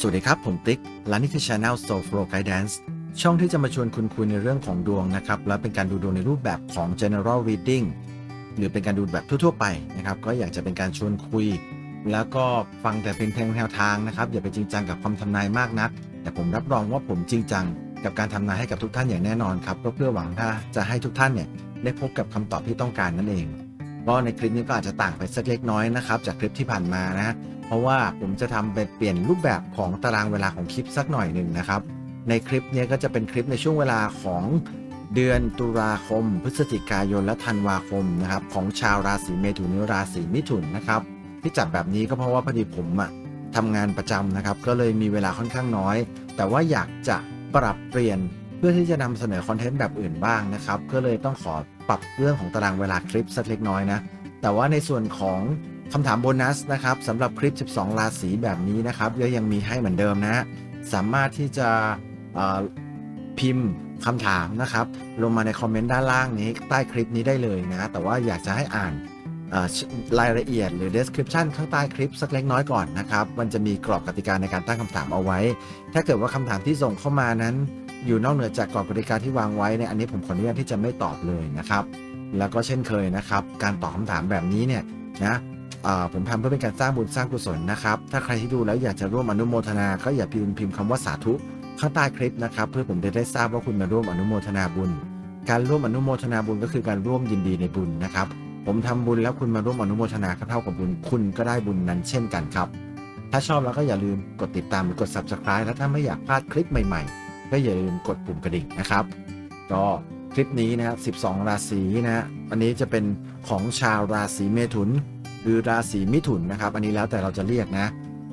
สวัสดีครับ ผมติ๊ก และนี่คือ Channel Soul Flow Guidance ช่องที่จะมาชวนคุณคุยในเรื่องของดวงนะครับ และเป็นการดูดวงในรูปแบบของ general reading หรือเป็นการดูแบบทั่วๆไปนะครับ ก็อยากจะเป็นการชวนคุย แล้วก็ฟังแต่เป็นเพลงแนวทางนะครับ อย่าไปจริงจังกับความทำนายมากนัก แต่ผมรับรองว่าผมจริงจัง กับการทำนายให้กับทุกท่านอย่างแน่นอนครับเพื่อหวังว่าจะให้ทุกท่านเนี่ยได้พบกับคำตอบที่ต้องการนั่นเอง ก็ในคลิปนี้ก็อาจจะต่างไปสักเล็กน้อยนะครับจากคลิปที่ผ่านมานะเพราะว่าผมจะทำไปเปลี่ยนรูปแบบของตารางเวลาของคลิปสักหน่อยหนึ่งนะครับ ในคลิปนี้ก็จะเป็นคลิปในช่วงเวลาของเดือนตุลาคม พฤศจิกายนและธันวาคมนะครับของชาวราศีเมถุนหรือราศีมิถุนนะครับที่จัดแบบนี้ก็เพราะว่าพอดีผมอะทำงานประจำนะครับ ก็เลยมีเวลาค่อนข้างน้อย แต่ว่าอยากจะปรับเปลี่ยน เพื่อที่จะนำเสนอคอนเทนต์แบบอื่นบ้างนะครับ ก็เลยต้องขอปรับเรื่องของตารางเวลาคลิปสักเล็กน้อยนะ แต่ว่าในส่วนของคำถามโบนัสนะครับสำหรับคลิป 12 ราศีแบบนี้นะครับก็ยังมีให้เหมือนเดิมนะ สามารถที่จะพิมพ์คำถามนะครับ ลงมาในคอมเมนต์ด้านล่างนี้ใต้คลิปนี้ได้เลยนะ แต่ว่าอยากจะให้อ่านรายละเอียดหรือ description ข้างใต้คลิปสักเล็กน้อยก่อนนะครับ มันจะมีกรอบกติกาในการตั้งคำถามเอาไว้ ถ้าเกิดว่าคำถามที่ส่งเข้ามานั้น อยู่นอกเหนือจากกรอบกติกาที่วางไว้เนี่ยอันนี้ผมขออนุญาตที่จะไม่ตอบเลยนะครับ แล้วก็เช่นเคยนะครับ การตอบคำถามแบบนี้เนี่ยนะผมทำเพื่อเป็นการสร้างบุญสร้างกุศลนะครับ ถ้าใครที่ดูแล้วอยากจะร่วมอนุโมทนา ก็อย่าพิมพ์พิมพ์คำว่าสาธุข้างใต้คลิปนะครับ เพื่อผมจะได้ทราบว่าคุณมาร่วมอนุโมทนาบุญ การร่วมอนุโมทนาบุญก็คือการร่วมยินดีในบุญนะครับ ผมทำบุญแล้วคุณมาร่วมอนุโมทนาก็เท่ากับบุญ คุณก็ได้บุญนั้นเช่นกันครับ ถ้าชอบแล้วก็อย่าลืมกดติดตามหรือกด subscribe และถ้าไม่อยากพลาดคลิปใหม่ๆ ก็อย่าลืมกดปุ่มกระดิ่งนะครับ ก็คลิปนี้นะครับ 12 ราศีนะฮะอันนี้จะเป็นของชาวราศีเมถุน หรือราศีมิถุนนะครับ อันนี้แล้วแต่เราจะเรียกนะ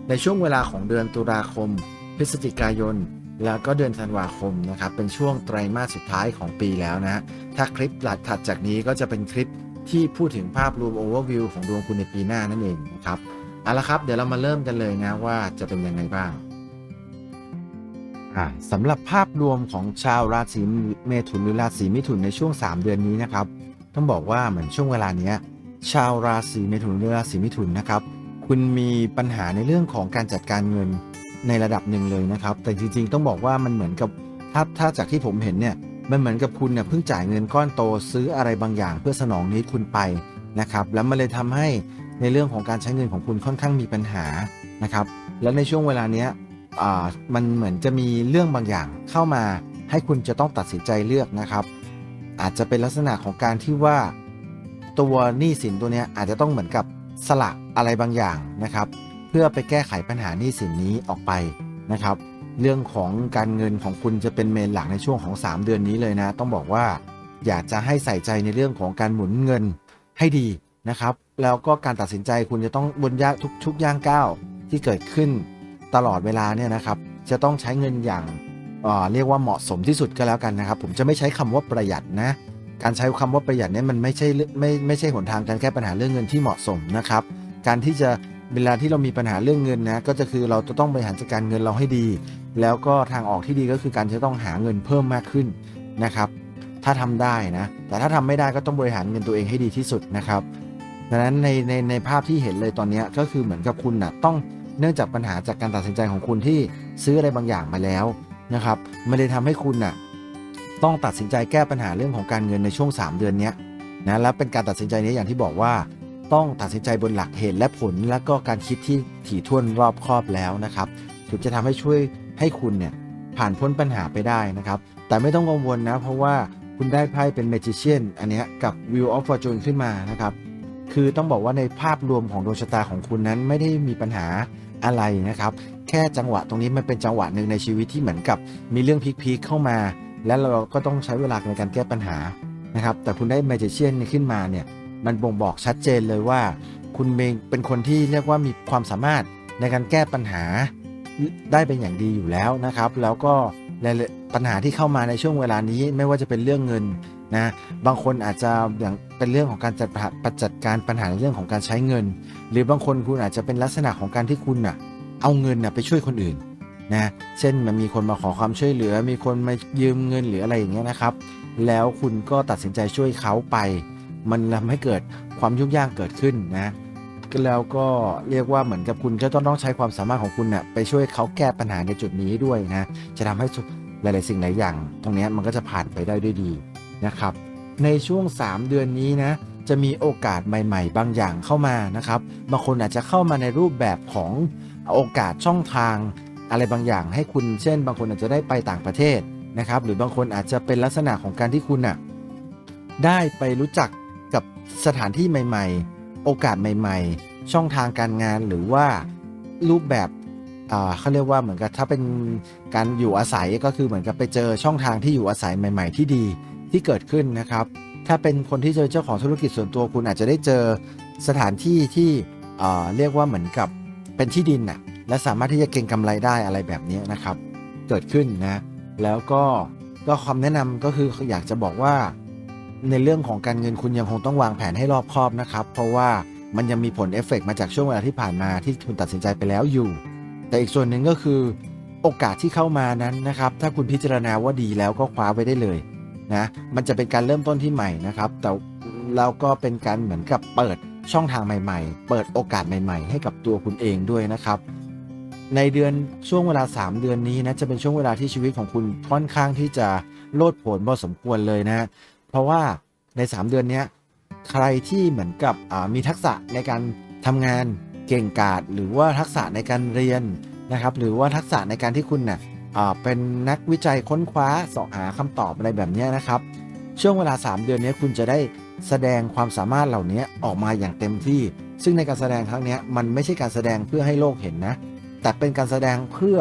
ในช่วงเวลาของเดือนตุลาคม พฤศจิกายน แล้วก็เดือนธันวาคมนะครับ เป็นช่วงไตรมาสสุดท้ายของปีแล้วนะ ถ้าคลิปหลัดถัดจากนี้ก็จะเป็นคลิปที่พูดถึงภาพรวมโอเวอร์วิวของดวงคุณในปีหน้านั่นเองนะครับ เอาละครับ เดี๋ยวเรามาเริ่มกันเลยนะว่าจะเป็นยังไงบ้าง อ่าสำหรับภาพรวมของชาวราศีเมถุนหรือราศีมิถุนในช่วง 3 เดือนนี้นะครับ ต้องบอกว่าเหมือนช่วงเวลาเนี้ย ชาวราศีเมถุนหรือราศีมิถุนนะครับ คุณมีปัญหาในเรื่องของการจัดการเงินในระดับหนึ่งเลยนะครับ แต่จริงๆ ต้องบอกว่ามันเหมือนกับถ้าถ้าจากที่ผมเห็นเนี่ยมันเหมือนกับคุณเนี่ยเพิ่งจ่ายเงินก้อนโตซื้ออะไรบางอย่าง เพื่อสนองนิดคุณไปนะครับแล้วมันเลยทำให้ในเรื่องของการใช้เงินของคุณค่อนข้างมีปัญหานะครับแล้วในช่วงเวลาเนี้ย อ่ามันเหมือนจะมีเรื่องบางอย่างเข้ามาให้คุณจะต้องตัดสินใจเลือกนะครับ อาจจะเป็นลักษณะของการที่ว่า ตัวหนี้สินตัวนี้อาจจะต้องเหมือนกับสละอะไรบางอย่างนะครับ เพื่อไปแก้ไขปัญหาหนี้สินนี้ออกไปนะครับ เรื่องของการเงินของคุณจะเป็นเมนหลักในช่วงของ 3 เดือนนี้เลยนะ ต้องบอกว่าอยากจะให้ใส่ใจในเรื่องของการหมุนเงินให้ดีนะครับ แล้วก็การตัดสินใจคุณจะต้องบนยากทุกทุกย่างก้าวที่เกิดขึ้น ตลอดเวลาเนี่ยนะครับจะต้องใช้เงินอย่างเอ่อเรียกว่าเหมาะสมที่สุดก็แล้วกันนะครับ ผมจะไม่ใช้คำว่าประหยัดนะ การใช้คำว่าประหยัดเนี่ยมันไม่ใช่ไม่ไม่ใช่หนทางการแก้ปัญหาเรื่องเงินที่เหมาะสมนะครับ การที่จะเวลาที่เรามีปัญหาเรื่องเงินนะก็จะคือเราจะต้องบริหารจัดการเงินเราให้ดี แล้วก็ทางออกที่ดีก็คือการจะต้องหาเงินเพิ่มมากขึ้นนะครับ ถ้าทำได้นะแต่ถ้าทำไม่ได้ก็ต้องบริหารเงินตัวเองให้ดีที่สุดนะครับดังนั้นในในในภาพที่เห็นเลยตอนนี้ก็คือเหมือนกับคุณนะต้อง เนื่องจากปัญหาจากการตัดสินใจของคุณที่ซื้ออะไรบางอย่างมาแล้วนะครับมันเลยทำให้คุณน่ะต้องตัดสินใจแก้ปัญหาเรื่องของการเงินในช่วง 3 เดือนนี้นะแล้วเป็นการตัดสินใจนี้อย่างที่บอกว่า ต้องตัดสินใจบนหลักเหตุและผล และก็การคิดที่ถี่ถ้วนรอบครอบแล้วนะครับถึงจะทำให้ช่วยให้คุณเนี่ยผ่านพ้นปัญหาไปได้นะครับ แต่ไม่ต้องกังวลนะ เพราะว่าคุณได้ไพ่เป็น Magician อันนี้กับ Wheel of Fortune ขึ้นมานะครับ คือต้องบอกว่าในภาพรวมของดวงชะตาของคุณนั้นไม่ได้มีปัญหาอะไรนะครับ แค่จังหวะตรงนี้มันเป็นจังหวะหนึ่งในชีวิตที่เหมือนกับมีเรื่องพีคๆเข้ามา และเราก็ต้องใช้เวลาในการแก้ปัญหานะครับ แต่คุณได้ Magician ขึ้นมาเนี่ยมันบ่งบอกชัดเจนเลยว่า คุณเองเป็นคนที่เรียกว่ามีความสามารถในการแก้ปัญหาได้เป็นอย่างดีอยู่แล้วนะครับ แล้วก็ปัญหาที่เข้ามาในช่วงเวลานี้ไม่ว่าจะเป็นเรื่องเงิน นะบางคนอาจจะอย่างเป็นเรื่องของการจัดปัดจัดการปัญหาในเรื่องของการใช้เงิน หรือบางคนคุณอาจจะเป็นลักษณะของการที่คุณน่ะเอาเงินน่ะไปช่วยคนอื่นนะเช่นมันมีคนมาขอความช่วยเหลือ มีคนมายืมเงินหรืออะไรอย่างเงี้ยนะครับ แล้วคุณก็ตัดสินใจช่วยเขาไป มันทำให้เกิดความยุ่งยากเกิดขึ้นนะแล้วก็เรียกว่าเหมือนกับคุณจะต้องต้องใช้ความสามารถของคุณนะ่ะไปช่วยเขาแก้ปัญหาในจุดนี้ด้วยนะ จะทำให้หลาย ๆ สิ่งหลายอย่าง ตรงนี้มันก็จะผ่านไปได้ด้วยดี นะครับ ในช่วง 3 เดือนนี้นะจะมีโอกาสใหม่ ๆ บางอย่างเข้ามานะครับ บางคนอาจจะเข้ามาในรูปแบบของโอกาสช่องทาง อะไรบางอย่างให้คุณเช่น บางคนอาจจะได้ไปต่างประเทศนะครับ หรือบางคนอาจจะเป็นลักษณะของการที่คุณน่ะได้ไปรู้จักกับสถานที่ใหม่ ๆ โอกาสใหม่ ๆ ช่องทางการงานหรือว่ารูปแบบเขาเรียกว่าเหมือนกับถ้าเป็นการอยู่อาศัยก็คือเหมือนกับไปเจอช่องทางที่อยู่อาศัยใหม่ ๆ ที่ดี ที่เกิดขึ้นนะครับ ถ้าเป็นคนที่จะเป็นเจ้าของธุรกิจส่วนตัวคุณอาจจะได้เจอสถานที่ที่เอ่อเรียกว่าเหมือนกับเป็นที่ดินน่ะและสามารถที่จะเก็งกำไรได้อะไรแบบนี้นะครับ เกิดขึ้นนะแล้วก็ก็คำแนะนำก็คืออยากจะบอกว่า ในเรื่องของการเงินคุณยังคงต้องวางแผนให้รอบคอบนะครับ เพราะว่ามันยังมีผลเอฟเฟกต์มาจากช่วงเวลาที่ผ่านมาที่คุณตัดสินใจไปแล้วอยู่ แต่อีกส่วนหนึ่งก็คือโอกาสที่เข้ามานั้นนะครับ ถ้าคุณพิจารณาว่าดีแล้วก็คว้าไว้ได้เลย นะมันจะเป็นการเริ่มต้นที่ใหม่นะครับ แต่เราก็เป็นการเหมือนกับเปิดช่องทางใหม่ ๆ เปิดโอกาสใหม่ ๆ ให้กับตัวคุณเองด้วยนะครับ ในเดือนช่วงเวลา 3 เดือนนี้นะจะเป็นช่วงเวลาที่ชีวิตของคุณค่อนข้างที่จะโลดโผนพอสมควรเลยนะ เพราะว่าใน 3 เดือนนี้ใครที่เหมือนกับมีทักษะในการทำงานเก่งกาจหรือว่าทักษะในการเรียนนะครับ หรือว่าทักษะในการที่คุณน่ะอ่า เป็นนักวิจัยค้นคว้าสาะหาคำตอบอะไรแบบนี้นะครับ ช่วงเวลา 3 เดือนนี้คุณจะได้แสดงความสามารถเหล่านี้ออกมาอย่างเต็มที่ ซึ่งในการแสดงครั้งนี้มันไม่ใช่การแสดงเพื่อให้โลกเห็นนะ แต่เป็นการแสดงเพื่อ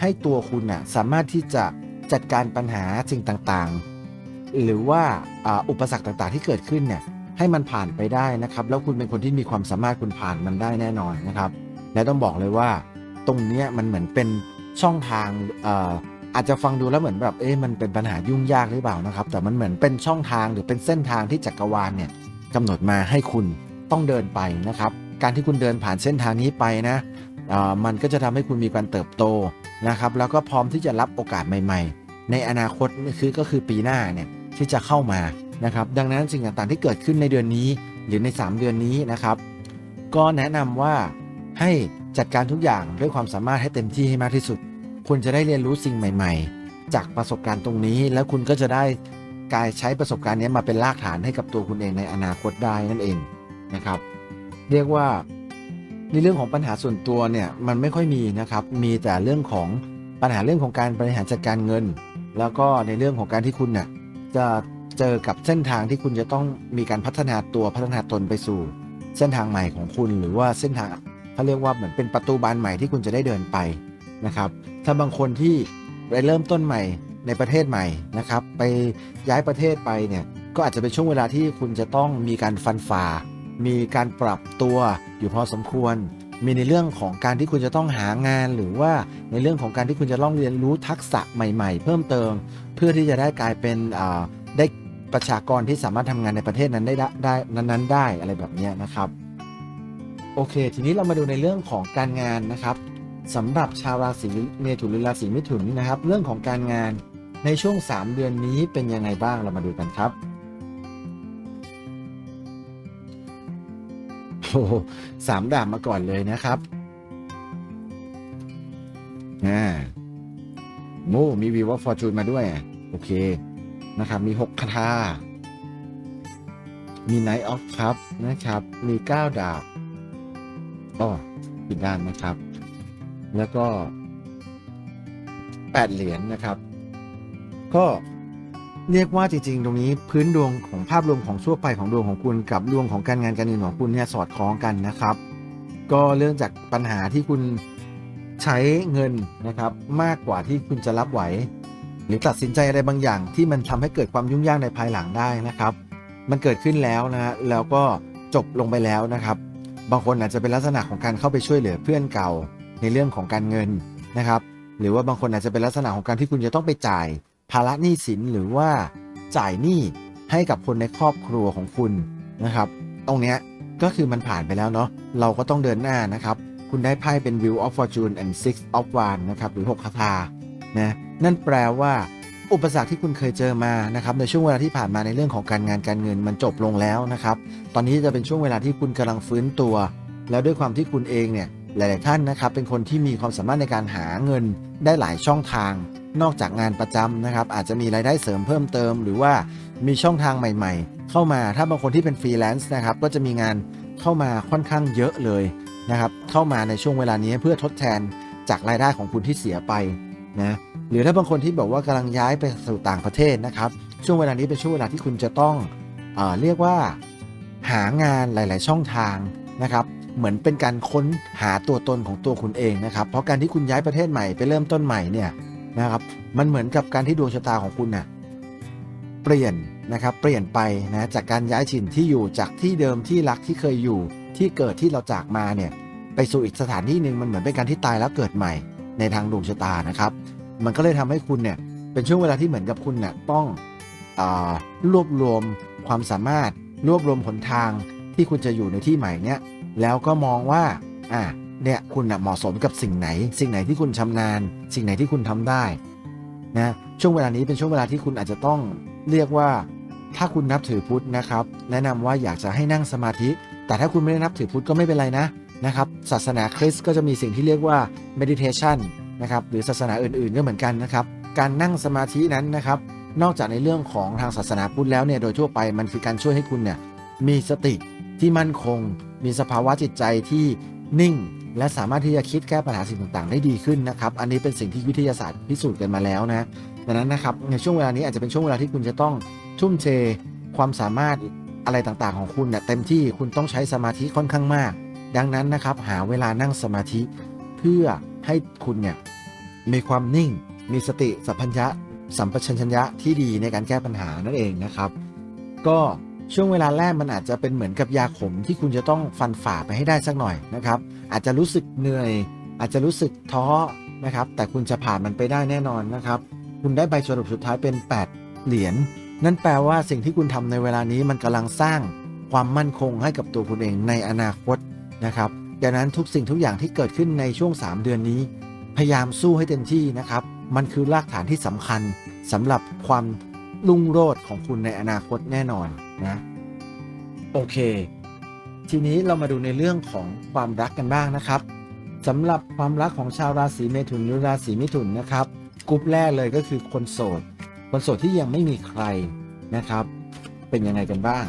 ให้ตัวคุณน่ะสามารถที่จะจัดการปัญหาสิ่งต่างๆ หรือว่าอ,อุปสรรคต่างๆ ที่เกิดขึ้นเนี่ยให้มันผ่านไปได้นะครับ แล้วคุณเป็นคนที่มีความสามารถคุณผ่านมันได้แน่นอนนะครับ และต้องบอกเลยว่า ตรงนี้มันเหมือนเป็น ช่องทางเอ่อาจจะฟังดูแล้วเหมือนแบบเอ๊ะมันเป็นปัญหายุ่งยากหรือเปล่านะครับ แต่มันเหมือนเป็นช่องทางหรือเป็นเส้นทางที่จักรวาลเนี่ยกำหนดมาให้คุณต้องเดินไปนะครับ การที่คุณเดินผ่านเส้นทางนี้ไปนะมันก็จะทำให้คุณมีการเติบโตนะครับ แล้วก็พร้อมที่จะรับโอกาสใหม่ ๆ ในอนาคตคือก็คือปีหน้าเนี่ยที่จะเข้ามานะครับ ดังนั้นสิ่งต่างๆที่เกิดขึ้นในเดือนนี้ หรือใน 3 เดือนนี้นะครับ ก็แนะนำว่าให้ จัดการทุกอย่างด้วยความสามารถให้เต็มที่ให้มากที่สุด คุณจะได้เรียนรู้สิ่งใหม่ ๆ จากประสบการณ์ตรงนี้ แล้วคุณก็จะได้กายใช้ประสบการณ์นี้มาเป็นรากฐานให้กับตัวคุณเองในอนาคตได้นั่นเองนะครับ เรียกว่าในเรื่องของปัญหาส่วนตัวเนี่ยมันไม่ค่อยมีนะครับ มีแต่เรื่องของปัญหาเรื่องของการบริหารจัดการเงิน แล้วก็ในเรื่องของการที่คุณเนี่ยจะเจอกับเส้นทางที่คุณจะต้องมีการพัฒนาตัวพัฒนาตนไปสู่ เส้นทางใหม่ของคุณ หรือว่าเส้นทาง เขาเรียกว่าเหมือนเป็นประตูบานใหม่ที่คุณจะได้เดินไปนะครับ ถ้าบางคนที่ไปเริ่มต้นใหม่ในประเทศใหม่นะครับ ไปย้ายประเทศไปเนี่ยก็อาจจะเป็นช่วงเวลาที่คุณจะต้องมีการฟันฝ่า มีการปรับตัวอยู่พอสมควร มีในเรื่องของการที่คุณจะต้องหางาน หรือว่าในเรื่องของการที่คุณจะต้องเรียนรู้ทักษะใหม่ ๆ เพิ่มเติม เพื่อที่จะได้กลายเป็นได้ประชากรที่สามารถทำงานในประเทศนั้นได้ได้นั้นๆได้อะไรแบบนี้นะครับ โอเค ทีนี้เรามาดูในเรื่องของการงานนะครับสำหรับชาวราศีเมถุนหรือราศีมิถุนนะครับ เรื่องของการงานในช่วง 3 เดือนนี้เป็นยังไงบ้างเรามาดูกันครับโอ้โหสามดาบมาก่อนเลยนะครับอ่าโอ้มีวีว่าฟอร์จูนมาด้วย โอเคนะครับ มีหกคาถามีไนท์ออฟครับนะครับ มีเก้าดาบ อ๋อปิดด้านนะครับ แล้วก็แปดเหรียญนะครับ ก็เรียกว่าจริงๆ ตรงนี้พื้นดวงของภาพรวมของชั่วไปของดวงของคุณกับดวงของการงานการเงินของคุณเนี่ยสอดคล้องกันนะครับ ก็เรื่องจากปัญหาที่คุณใช้เงินนะครับ มากกว่าที่คุณจะรับไหว หรือตัดสินใจอะไรบางอย่าง ที่มันทำให้เกิดความยุ่งยากในภายหลังได้นะครับ มันเกิดขึ้นแล้วนะฮะแล้วก็จบลงไปแล้วนะครับ บางคนอาจจะเป็นลักษณะของการเข้าไปช่วยเหลือเพื่อนเก่าในเรื่องของการเงินนะครับ หรือว่าบางคนอาจจะเป็นลักษณะของการที่คุณจะต้องไปจ่ายภาระหนี้สินหรือว่าจ่ายหนี้ให้กับคนในครอบครัวของคุณนะครับ ตรงเนี้ยก็คือมันผ่านไปแล้วเนาะเราก็ต้องเดินหน้านะครับ คุณได้ไพ่เป็น Wheel of Fortune and Six of Wands นะครับหรือ 6 คาถานะนั่นแปลว่า อุปสรรคที่คุณเคยเจอมานะครับในช่วงเวลาที่ผ่านมาในเรื่องของการงานการเงินมันจบลงแล้วนะครับ ตอนนี้จะเป็นช่วงเวลาที่คุณกำลังฟื้นตัว แล้วด้วยความที่คุณเองเนี่ยหลาย ๆ ท่านนะครับเป็นคนที่มีความสามารถในการหาเงินได้หลายช่องทาง นอกจากงานประจำนะครับ อาจจะมีรายได้เสริมเพิ่มเติม หรือว่ามีช่องทางใหม่ ๆ เข้ามาถ้าบางคนที่เป็นฟรีแลนซ์นะครับก็จะมีงานเข้ามาค่อนข้างเยอะเลยนะครับเข้ามาในช่วงเวลานี้เพื่อทดแทนจากรายได้ของคุณที่เสียไปนะ หรือถ้าบางคนที่บอกว่ากำลังย้ายไปสู่ต่างประเทศนะครับ ช่วงเวลานี้เป็นช่วงเวลาที่คุณจะต้องเอเรียกว่าหางานหลาย ๆ ช่องทางนะครับ เหมือนเป็นการค้นหาตัวตนของตัวคุณเองนะครับ เพราะการที่คุณย้ายประเทศใหม่ไปเริ่มต้นใหม่เนี่ยนะครับมันเหมือนกับการที่ดวงชะตาของคุณน่ะเปลี่ยนนะครับเปลี่ยนไปนะจากการย้ายถิ่นที่อยู่จากที่เดิมที่รักที่เคยอยู่ที่เกิดที่เราจากมาเนี่ยไปสู่อีกสถานที่หนึ่งมันเหมือนเป็นการที่ตายแล้วเกิดใหม่ในทางดวงชะตานะครับ มันก็เลยทำให้คุณเนี่ยเป็นช่วงเวลาที่เหมือนกับคุณเนี่ยต้องอรวบรวมความสามารถรวบรวมหนทางที่คุณจะอยู่ในที่ใหม่เนี่ยแล้วก็มองว่าอะเนี่ยคุณน่ะเหมาะสมกับสิ่งไหน สิ่งไหนที่คุณชำนาญ สิ่งไหนที่คุณทำได้นะช่วงเวลานี้เป็นช่วงเวลาที่คุณอาจจะต้องเรียกว่า ถ้าคุณนับถือพุทธนะครับ แนะนำว่าอยากจะให้นั่งสมาธิ แต่ถ้าคุณไม่ได้นับถือพุทธก็ไม่เป็นไรนะนะครับศาสนาคริสต์ก็จะมีสิ่งที่เรียกว่า meditation นะครับหรือศาสนาอื่นๆก็เหมือนกันนะครับการนั่งสมาธินั้นนะครับ นอกจากในเรื่องของทางศาสนาพุทธแล้วเนี่ยโดยทั่วไปมันคือการช่วยให้คุณเนี่ยมีสติที่มั่นคง มีสภาวะจิตใจที่นิ่ง และสามารถที่จะคิดแก้ปัญหาสิ่งต่างๆ ได้ดีขึ้นนะครับอันนี้เป็นสิ่งที่วิทยาศาสตร์พิสูจน์กันมาแล้วนะดังนั้นนะครับในช่วงเวลานี้อาจจะเป็นช่วงเวลาที่คุณจะต้องทุ่มเทความสามารถอะไรต่างๆ ของคุณเนี่ยเต็มที่คุณต้องใช้สมาธิค่อนข้างมาก ดังนั้นนะครับหาเวลานั่งสมาธิเพื่อให้คุณเนี่ย มีความนิ่ง มีสติสัมพัญญะ สัมปชัญญะที่ดีในการแก้ปัญหานั่นเองนะครับ ก็ช่วงเวลาแรกมันอาจจะเป็นเหมือนกับยาขมที่คุณจะต้องฟันฝ่าไปให้ได้สักหน่อยนะครับ อาจจะรู้สึกเหนื่อย อาจจะรู้สึกท้อนะครับ แต่คุณจะผ่านมันไปได้แน่นอนนะครับ คุณได้ใบสรุปสุดท้ายเป็น 8 เหรียญนั่นแปลว่าสิ่งที่คุณทำในเวลานี้มันกำลังสร้างความมั่นคงให้กับตัวคุณเองในอนาคตนะครับดังนั้นทุกสิ่งทุกอย่างที่เกิดขึ้นในช่วง 3 เดือนนี้ ยายามสู้ให้เต็มที่นะครับ มันคือรากฐานที่สำคัญสำหรับความรุ่งโรจน์ของคุณในอนาคตแน่นอนนะโอเค ทีนี้เรามาดูในเรื่องของความรักกันบ้างนะครับสำหรับความรักของชาวราศีเมถุนหรือราศีมิถุนนะครับกลุ่มแรกเลยก็คือคนโสดคนโสดที่ยังไม่มีใครนะครับ เป็นยังไงกันบ้าง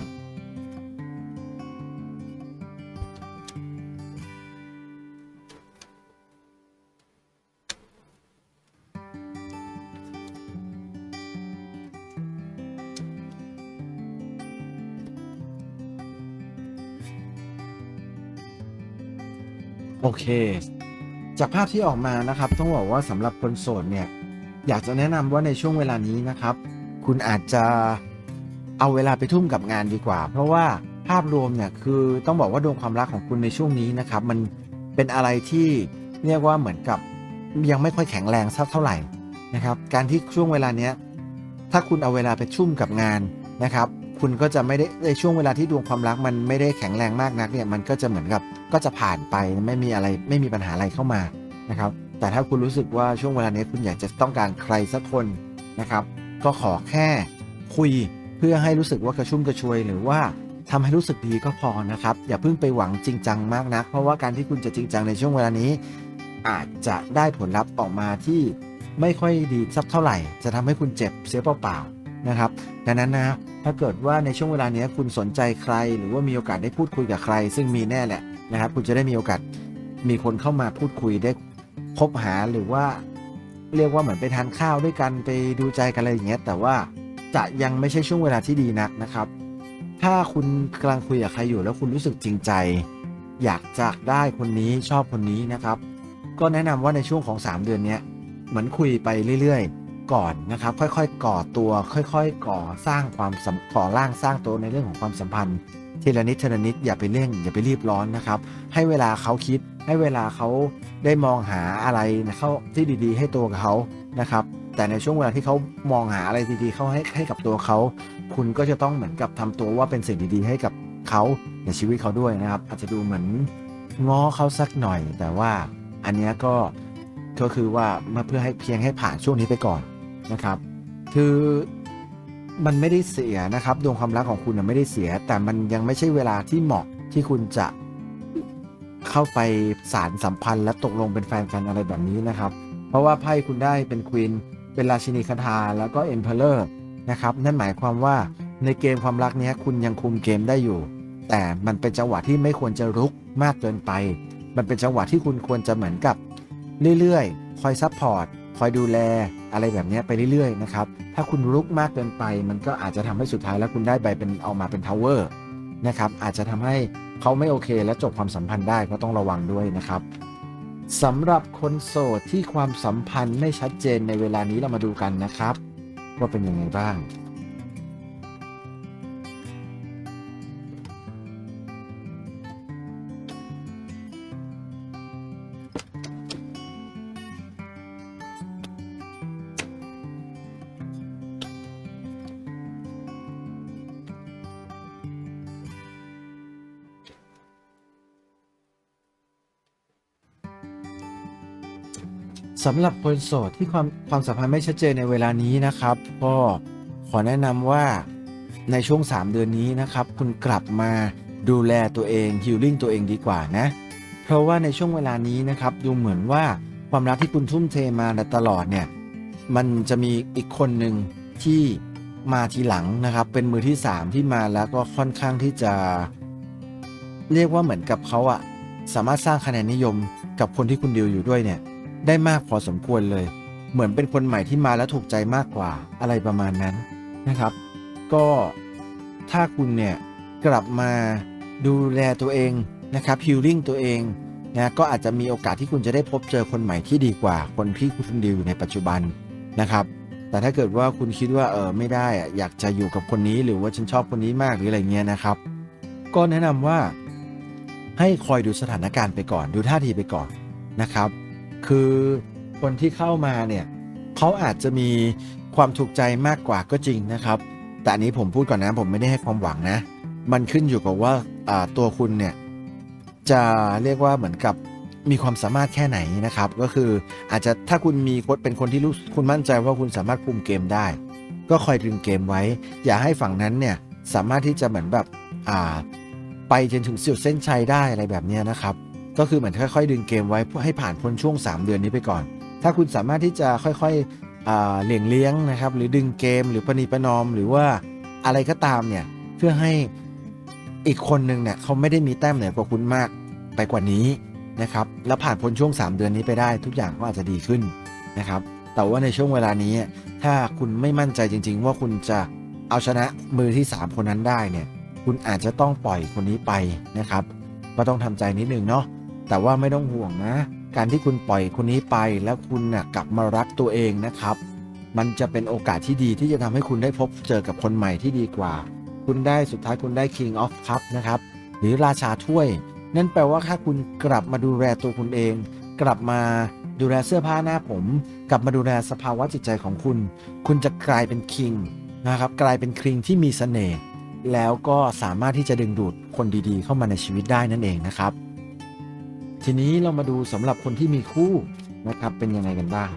โอเค จากภาพที่ออกมานะครับ ต้องบอกว่าสำหรับคนโสดเนี่ย อยากจะแนะนำว่าในช่วงเวลานี้นะครับ คุณอาจจะเอาเวลาไปทุ่มกับงานดีกว่า เพราะว่าภาพรวมเนี่ยคือต้องบอกว่าดวงความรักของคุณในช่วงนี้นะครับมันเป็นอะไรที่เรียกว่าเหมือนกับยังไม่ค่อยแข็งแรงสักเท่าไหร่นะครับ การที่ช่วงเวลาเนี้ยถ้าคุณเอาเวลาไปชุ่มกับงานนะครับ คุณก็จะไม่ได้ในช่วงเวลาที่ดวงความรักมันไม่ได้แข็งแรงมากนักเนี่ยมันก็จะเหมือนกับ ก็จะผ่านไปไม่มีอะไรไม่มีปัญหาอะไรเข้ามานะครับ แต่ถ้าคุณรู้สึกว่าช่วงเวลานี้คุณอยากจะต้องการใครสักคนนะครับ ก็ขอแค่คุยเพื่อให้รู้สึกว่ากระชุ่มกระชวย หรือว่าทำให้รู้สึกดีก็พอนะครับ อย่าเพิ่งไปหวังจริงจังมากนักเพราะว่าการที่คุณจะจริงจังในช่วงเวลานี้ อาจจะได้ผลลัพธ์ออกมาที่ไม่ค่อยดีสักเท่าไหร่ จะทำให้คุณเจ็บเสียเปล่าๆนะครับ ดังนั้นนะถ้าเกิดว่าในช่วงเวลานี้คุณสนใจใคร หรือว่ามีโอกาสได้พูดคุยกับใคร ซึ่งมีแน่แหละ นะครับ คุณจะได้มีโอกาสมีคนเข้ามาพูดคุยได้คบหาหรือว่า เรียกว่าเหมือนไปทานข้าวด้วยกันไปดูใจกันอะไรอย่างเงี้ย แต่ว่าจะยังไม่ใช่ช่วงเวลาที่ดีนักนะครับ ถ้าคุณกำลังคุยกับใครอยู่แล้วคุณรู้สึกจริงใจ อยากจะได้คนนี้ชอบคนนี้นะครับ ก็แนะนำว่าในช่วงของ 3 เดือนเนี้ยเหมือนคุยไปเรื่อยๆ ก่อนนะครับ ค่อยๆ ก่อตัว ค่อย ๆ ก่อสร้างความสัมก่อร่างสร้างตัวในเรื่องของความสัมพันธ์ ทีละนิดทีละนิดอย่าไปเร่งอย่าไปรีบร้อนนะครับ ให้เวลาเขาคิด ให้เวลาเขาได้มองหาอะไรเขาที่ดีๆ ให้ตัวเขานะครับ แต่ในช่วงเวลาที่เขามองหาอะไรดีๆ เข้าให้ให้กับตัวเขา คุณก็จะต้องเหมือนกับทำตัวว่าเป็นสิ่งดีๆ ให้กับเขาในชีวิตเขาด้วยนะครับ อาจจะดูเหมือนง้อเขาสักหน่อย แต่ว่าอันนี้ก็ก็คือว่ามาเพื่อให้เพียงให้ผ่านช่วงนี้ไปก่อนนะครับ คือ มันไม่ได้เสียนะครับ ดวงความรักของคุณไม่ได้เสีย แต่มันยังไม่ใช่เวลาที่เหมาะที่คุณจะเข้าไปสารสัมพันธ์และตกลงเป็นแฟนกันอะไรแบบนี้นะครับ เพราะว่าไพ่คุณได้เป็นควีนเป็นราชินีคาถาแล้วก็เอ็มเพลเลอร์นะครับนั่นหมายความว่าในเกมความรักนี้คุณยังคุมเกมได้อยู่ แต่มันเป็นจังหวะที่ไม่ควรจะรุกมากเกินไป มันเป็นจังหวะที่คุณควรจะเหมือนกับ เรื่อยๆ คอยซัพพอร์ตคอยดูแล อะไรแบบนี้ไปเรื่อยๆนะครับถ้าคุณรุกมากเกินไป มันก็อาจจะทำให้สุดท้ายแล้วคุณได้ใบเป็นเอามาเป็นทาวเวอร์นะครับอาจจะทำให้เขาไม่โอเค และจบความสัมพันธ์ได้ก็ต้องระวังด้วยนะครับสำหรับคนโสดที่ความสัมพันธ์ไม่ชัดเจนในเวลานี้เรามาดูกันนะครับ ว่าเป็นยังไงบ้าง สำหรับคนโสดที่ความความสัมพันธ์ไม่ชัดเจนในเวลานี้นะครับ ก็ขอแนะนำว่าในช่วง 3 เดือนนี้นะครับ คุณกลับมาดูแลตัวเองฮิลลิ่งตัวเองดีกว่านะ เพราะว่าในช่วงเวลานี้นะครับดูเหมือนว่าความรักที่คุณทุ่มเทมาตลอดเนี่ยมันจะมีอีกคนหนึ่งที่มาทีหลังนะครับ เป็นมือที่ 3 ที่มาแล้วก็ค่อนข้างที่จะ เรียกว่าเหมือนกับเขาอะสามารถสร้างคะแนนนิยมกับคนที่คุณดิวอยู่ด้วยเนี่ย ได้มากพอสมควรเลย เหมือนเป็นคนใหม่ที่มาแล้วถูกใจมากกว่าอะไรประมาณนั้นนะครับ ก็ถ้าคุณเนี่ยกลับมาดูแลตัวเองนะครับฮิลลิ่งตัวเองนะก็อาจจะมีโอกาสที่คุณจะได้พบเจอคนใหม่ที่ดีกว่า คนที่คุณดิวอยู่ในปัจจุบันนะครับ แต่ถ้าเกิดว่าคุณคิดว่าเออไม่ได้อะอยากจะอยู่กับคนนี้หรือว่าฉันชอบคนนี้มากหรืออะไรเงี้ยนะครับ ก็แนะนำว่าให้คอยดูสถานการณ์ไปก่อน ดูท่าทีไปก่อนนะครับ คือคนที่เข้ามาเนี่ยเขาอาจจะมีความถูกใจมากกว่าก็จริงนะครับ แต่อันนี้ผมพูดก่อนนะผมไม่ได้ให้ความหวังนะ มันขึ้นอยู่กับว่าาตัวคุณเนี่ยจะเรียกว่าเหมือนกับมีความสามารถแค่ไหนนะครับ ก็คืออาจจะถ้าคุณมีคนเป็นคนที่รู้คุณมั่นใจว่าคุณสามารถคุมเกมได้ ก็คอยดึงเกมไว้ อย่าให้ฝั่งนั้นเนี่ยสามารถที่จะเหมือนแบบไปจนถึงเสุดเส้นชัยได้อะไรแบบนี้นะครับ ก็คือเหมือนค่อยๆ ดึงเกมไว้เพื่อให้ผ่านพ้นช่วง 3 เดือนนี้ไปก่อน ถ้าคุณสามารถที่จะค่อยๆเลี่ยงเลี้ยงนะครับหรือดึงเกมหรือประนีประนอม หรือว่าอะไรก็ตามเนี่ยเพื่อให้อีกคนหนึ่งเนี่ยเขาไม่ได้มีแต้มเหนือกว่าคุณมากไปกว่านี้นะครับแล้วผ่านพ้นช่วง 3 เดือนนี้ไปได้ ทุกอย่างก็อาจจะดีขึ้นนะครับแต่ว่าในช่วงเวลานี้ถ้าคุณไม่มั่นใจจริง ๆ ว่าคุณจะเอาชนะมือที่ 3 คนนั้นได้เนี่ยคุณอาจจะต้องปล่อยคนนี้ไปนะครับ ก็ต้องทำใจนิดนึงเนาะ แต่ว่าไม่ต้องห่วงนะ การที่คุณปล่อยคนนี้ไปแล้วคุณน่ะกลับมารักตัวเองนะครับ มันจะเป็นโอกาสที่ดีที่จะทำให้คุณได้พบเจอกับคนใหม่ที่ดีกว่า คุณได้สุดท้ายคุณได้ King of Cup นะครับ หรือราชาถ้วย นั่นแปลว่าถ้าคุณกลับมาดูแลตัวคุณเอง กลับมาดูแลเสื้อผ้าหน้าผม กลับมาดูแลสภาวะจิตใจของคุณ คุณจะกลายเป็นคิงนะครับ กลายเป็นคิงที่มีเสน่ห์แล้วก็สามารถที่จะดึงดูดคนดีๆ เข้ามาในชีวิตได้นั่นเองนะครับ ทีนี้เรามาดูสำหรับคนที่มีคู่นะครับเป็นยังไงกันบ้าง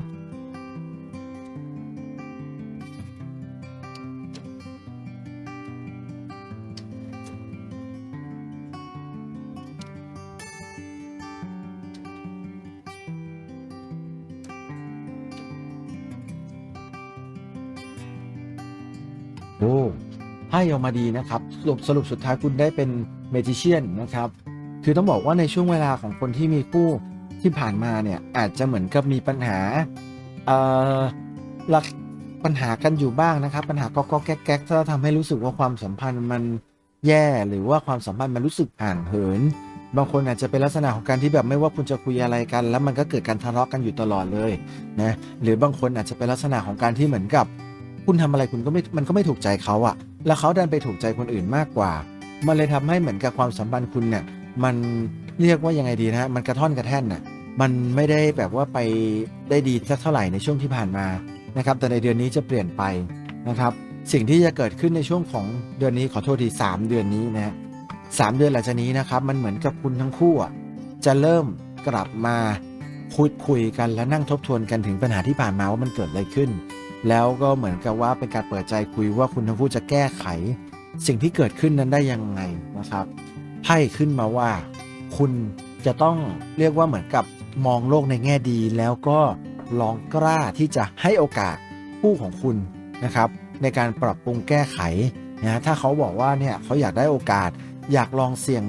โอ้ไพ่ออกมาดีนะครับสรุปสรุปสุดท้ายคุณได้เป็นเมจิเชียนนะครับ คือต้องบอกว่าในช่วงเวลาของคนที่มีคู่ที่ผ่านมาเนี่ยอาจจะเหมือนกับมีปัญหาเอ่อหลักปัญหากันอยู่บ้างนะครับ ปัญหาก็ก็แก๊กแก๊กถ้าทำให้รู้สึกว่าความสัมพันธ์มันแย่หรือว่าความสัมพันธ์มันรู้สึกห่างเหิน บางคนอาจจะเป็นลักษณะของการที่แบบไม่ว่าคุณจะคุยอะไรกัน แล้วมันก็เกิดการทะเลาะกันอยู่ตลอดเลยนะหรือบางคนอาจจะเป็นลักษณะของการที่เหมือนกับ คุณทำอะไรคุณก็ไม่มันก็ไม่ถูกใจเขาอะแล้วเขาดันไปถูกใจคนอื่นมากกว่า มันเลยทำให้เหมือนกับความสัมพันธ์คุณเนี่ย มันเรียกว่ายังไงดีนะมันกระท่อนกระแท่นน่ะมันไม่ได้แบบว่าไปได้ดีสักเท่าไหร่ในช่วงที่ผ่านมานะครับแต่ในเดือนนี้จะเปลี่ยนไปนะครับ สิ่งที่จะเกิดขึ้นในช่วงของเดือนนี้ขอโทษทีสามเดือนนี้นะสามเดือนหลังจากนี้นะครับ มันเหมือนกับคุณทั้งคู่จะเริ่มกลับมาพูดคุยกันและนั่งทบทวนกันถึงปัญหาที่ผ่านมาว่ามันเกิดอะไรขึ้น แล้วก็เหมือนกับว่าเป็นการเปิดใจคุยว่าคุณทั้งคู่จะแก้ไข สิ่งที่เกิดขึ้นนั้นได้ยังไงนะครับ ไพ่ขึ้นมาว่า คุณจะต้องเรียกว่าเหมือนกับมองโลกในแง่ดีแล้วก็ลองกล้าที่จะให้โอกาสคู่ของคุณนะครับ ในการปรับปรุงแก้ไขนะถ้าเขาบอกว่าเนี่ยเขาอยากได้โอกาส อยากลองเสี่ยง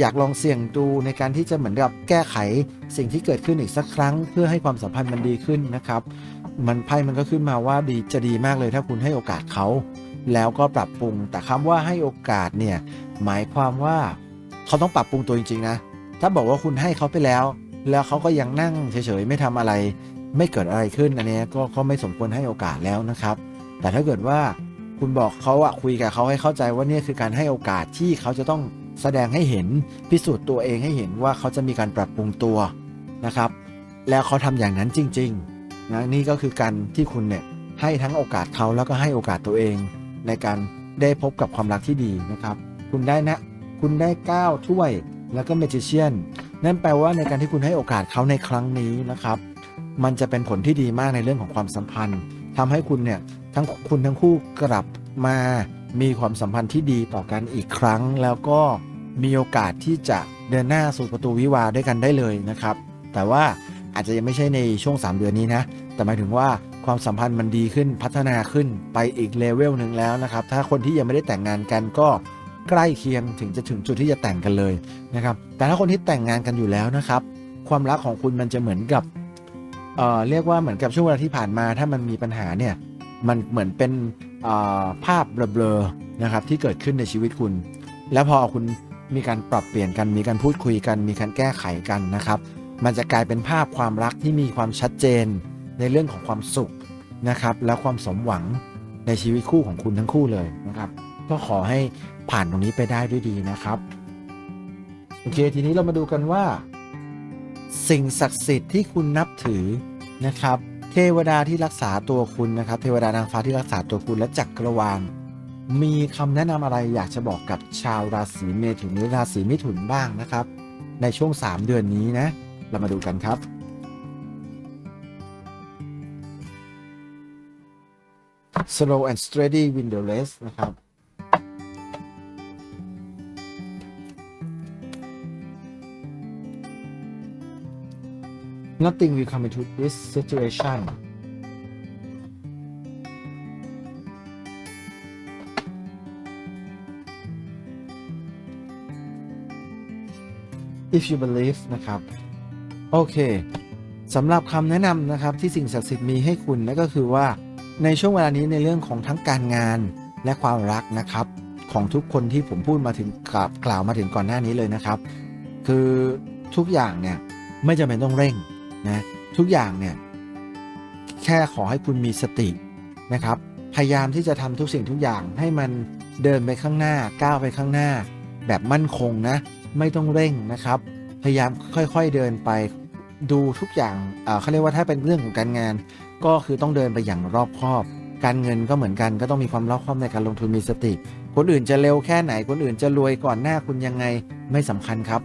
อยากลองเสี่ยงดูในการที่จะเหมือนกับแก้ไขสิ่งที่เกิดขึ้นอีกสักครั้ง เพื่อให้ความสัมพันธ์มันดีขึ้นนะครับ มันไพ่มันก็ขึ้นมาว่าดีจะดีมากเลยถ้าคุณให้โอกาสเขาแล้วก็ปรับปรุง แต่คำว่าให้โอกาสเนี่ยหมายความว่า เขาต้องปรับปรุงตัวจริงๆนะ ถ้าบอกว่าคุณให้เขาไปแล้ว แล้วเขาก็ยังนั่งเฉยๆไม่ทำอะไร ไม่เกิดอะไรขึ้นอันนี้ก็ก็ไม่สมควรให้โอกาสแล้วนะครับ แต่ถ้าเกิดว่าคุณบอกเขาอะคุยกับเขาให้เข้าใจว่านี่คือการให้โอกาสที่เขาจะต้องแสดงให้เห็นพิสูจน์ตัวเองให้เห็นว่าเขาจะมีการปรับปรุงตัวนะครับ แล้วเขาทำอย่างนั้นจริงๆนะนี่ก็คือการที่คุณเนี่ยให้ทั้งโอกาสเขาแล้วก็ให้โอกาสตัวเอง ในการได้พบกับความรักที่ดีนะครับ คุณได้นะ คุณได้ 9 ถ้วย แล้วก็เมจิเชียนนั่นแปลว่าในการที่คุณให้โอกาสเขาในครั้งนี้นะครับ มันจะเป็นผลที่ดีมากในเรื่องของความสัมพันธ์ทำให้คุณเนี่ยทั้งคุณทั้งคู่กลับมามีความสัมพันธ์ที่ดีต่อกันอีกครั้ง แล้วก็มีโอกาสที่จะเดินหน้าสู่ประตูวิวาด้วยกันได้เลยนะครับ แต่ว่าอาจจะยังไม่ใช่ในช่วง 3 เดือนนี้นะ แต่หมายถึงว่าความสัมพันธ์มันดีขึ้นพัฒนาขึ้นไปอีกเลเวลหนึ่งแล้วนะครับ ถ้าคนที่ยังไม่ได้แต่งงานกันก็ ใกล้เคียงถึงจะถึงจุดที่จะแต่งกันเลยนะครับ แต่ถ้าคนที่แต่งงานกันอยู่แล้วนะครับ ความรักของคุณมันจะเหมือนกับเอ่อเรียกว่าเหมือนกับช่วงเวลาที่ผ่านมา ถ้ามันมีปัญหาเนี่ยมันเหมือนเป็นเอ่อภาพเบลอๆนะครับที่เกิดขึ้นในชีวิตคุณ แล้วพอคุณมีการปรับเปลี่ยนกันมีการพูดคุยกัน มีการแก้ไขกันนะครับ มันจะกลายเป็นภาพความรักที่มีความชัดเจนในเรื่องของความสุขนะครับ และความสมหวังในชีวิตคู่ของคุณทั้งคู่เลยนะครับ ก็ขอให้ ผ่านตรงนี้ไปได้ด้วยดีนะครับโอเคทีนี้เรามาดูกันว่า สิ่งศักดิ์สิทธิ์ที่คุณนับถือนะครับ เทวดาที่รักษาตัวคุณนะครับ เทวดานางฟ้าที่รักษาตัวคุณและจักรวาลมีคำแนะนำอะไรอยากจะบอกกับชาวราศีเมถุนหรือราศีมิถุนบ้างนะครับ ในช่วง 3 เดือนนี้นะ เรามาดูกันครับ slow and steady windowless นะครับ nothing will come into this situation if you believe นะครับ โอเคสำหรับคำแนะนำนะครับที่สิ่งศักดิ์สิทธิ์มีให้คุณนั่นก็คือว่าในช่วงเวลานี้ในเรื่องของทั้งการงานและความรักนะครับ ของทุกคนที่ผมพูดมาถึงกล่าวกล่าวมาถึงก่อนหน้านี้เลยนะครับ คือทุกอย่างเนี่ยไม่จำเป็นต้องเร่ง นะทุกอย่างเนี่ยแค่ขอให้คุณมีสตินะครับ พยายามที่จะทำทุกสิ่งทุกอย่างให้มันเดินไปข้างหน้าก้าวไปข้างหน้า แบบมั่นคงนะ ไม่ต้องเร่งนะครับ พยายามค่อยๆเดินไปดูทุกอย่างเขาเรียกว่าถ้าเป็นเรื่องของการงาน ก็คือต้องเดินไปอย่างรอบคอบ การเงินก็เหมือนกันก็ต้องมีความรอบคอบในการลงทุนมีสติ คนอื่นจะเร็วแค่ไหน คนอื่นจะรวยก่อนหน้าคุณยังไงไม่สำคัญครับ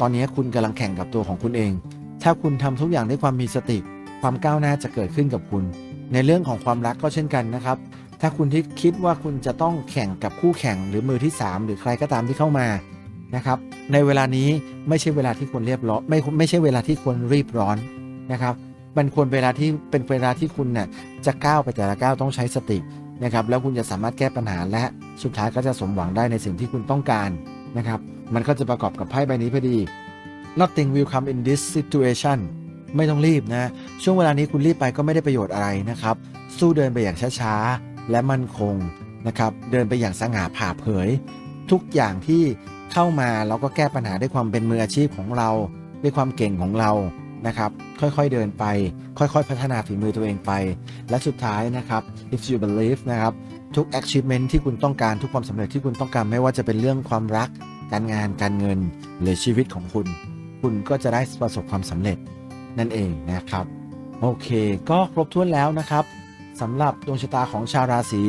ตอนนี้คุณกำลังแข่งกับตัวของคุณเอง ถ้าคุณทำทุกอย่างด้วยความมีสติ ความก้าวหน้าจะเกิดขึ้นกับคุณ ในเรื่องของความรักก็เช่นกันนะครับ ถ้าคุณที่คิดว่าคุณจะต้องแข่งกับคู่แข่งหรือมือที่ 3 หรือใครก็ตามที่เข้ามานะครับ ในเวลานี้ไม่ใช่เวลาที่ควรเรียบร้อนไม่ไม่ใช่เวลาที่ควรรีบร้อนนะครับ มันควรเวลาที่เป็นเวลาที่คุณเนี่ยจะก้าวไปแต่ละก้าวต้องใช้สตินะครับ แล้วคุณจะสามารถแก้ปัญหาและสุดท้ายก็จะสมหวังได้ในสิ่งที่คุณต้องการนะครับ มันก็จะประกอบกับไพ่ใบนี้พอดี nothing will come in this situation ไม่ต้องรีบนะ ช่วงเวลานี้คุณรีบไปก็ไม่ได้ประโยชน์อะไรนะครับ สู้เดินไปอย่างช้าๆ และมั่นคงนะครับ เดินไปอย่างสง่าผ่าเผย ทุกอย่างที่เข้ามาเราก็แก้ปัญหาด้วยความเป็นมืออาชีพของเรา ด้วยความเก่งของเรานะครับ ค่อยๆเดินไป ค่อยๆ พัฒนาฝีมือตัวเองไป และสุดท้ายนะครับ if you believe นะครับ ทุก achievement ที่คุณต้องการทุกความสำเร็จที่คุณต้องการไม่ว่าจะเป็นเรื่องความรัก การงานการเงินหรือชีวิตของคุณ คุณก็จะได้ประสบความสำเร็จนั่นเองนะครับ โอเค ก็ครบถ้วนแล้วนะครับสำหรับดวงชะตาของชาวราศี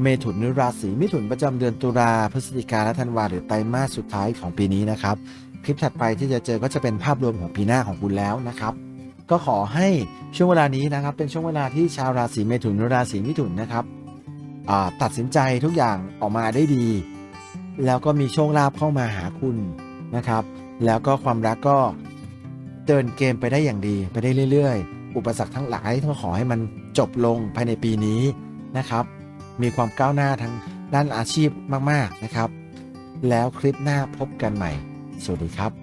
เมถุนหรือราศีมิถุนประจำเดือนตุลาพฤศจิกาและธันวาหรือไตรมาสสุดท้ายของปีนี้นะครับ คลิปถัดไปที่จะเจอก็จะเป็นภาพรวมของปีหน้าของคุณแล้วนะครับก็ขอให้ช่วงเวลานี้นะครับเป็นช่วงเวลาที่ชาวราศีเมถุนหรือราศีมิถุนนะครับตัดสินใจทุกอย่างออกมาได้ดี แล้วก็มีโชคลาภเข้ามาหาคุณนะครับ แล้วก็ความรักก็เดินเกมไปได้อย่างดีไปได้เรื่อย ๆ อุปสรรคทั้งหลายก็ขอให้มันจบลงภายในปีนี้นะครับ มีความก้าวหน้าทางด้านอาชีพมาก ๆนะครับ แล้วคลิปหน้าพบกันใหม่ สวัสดีครับ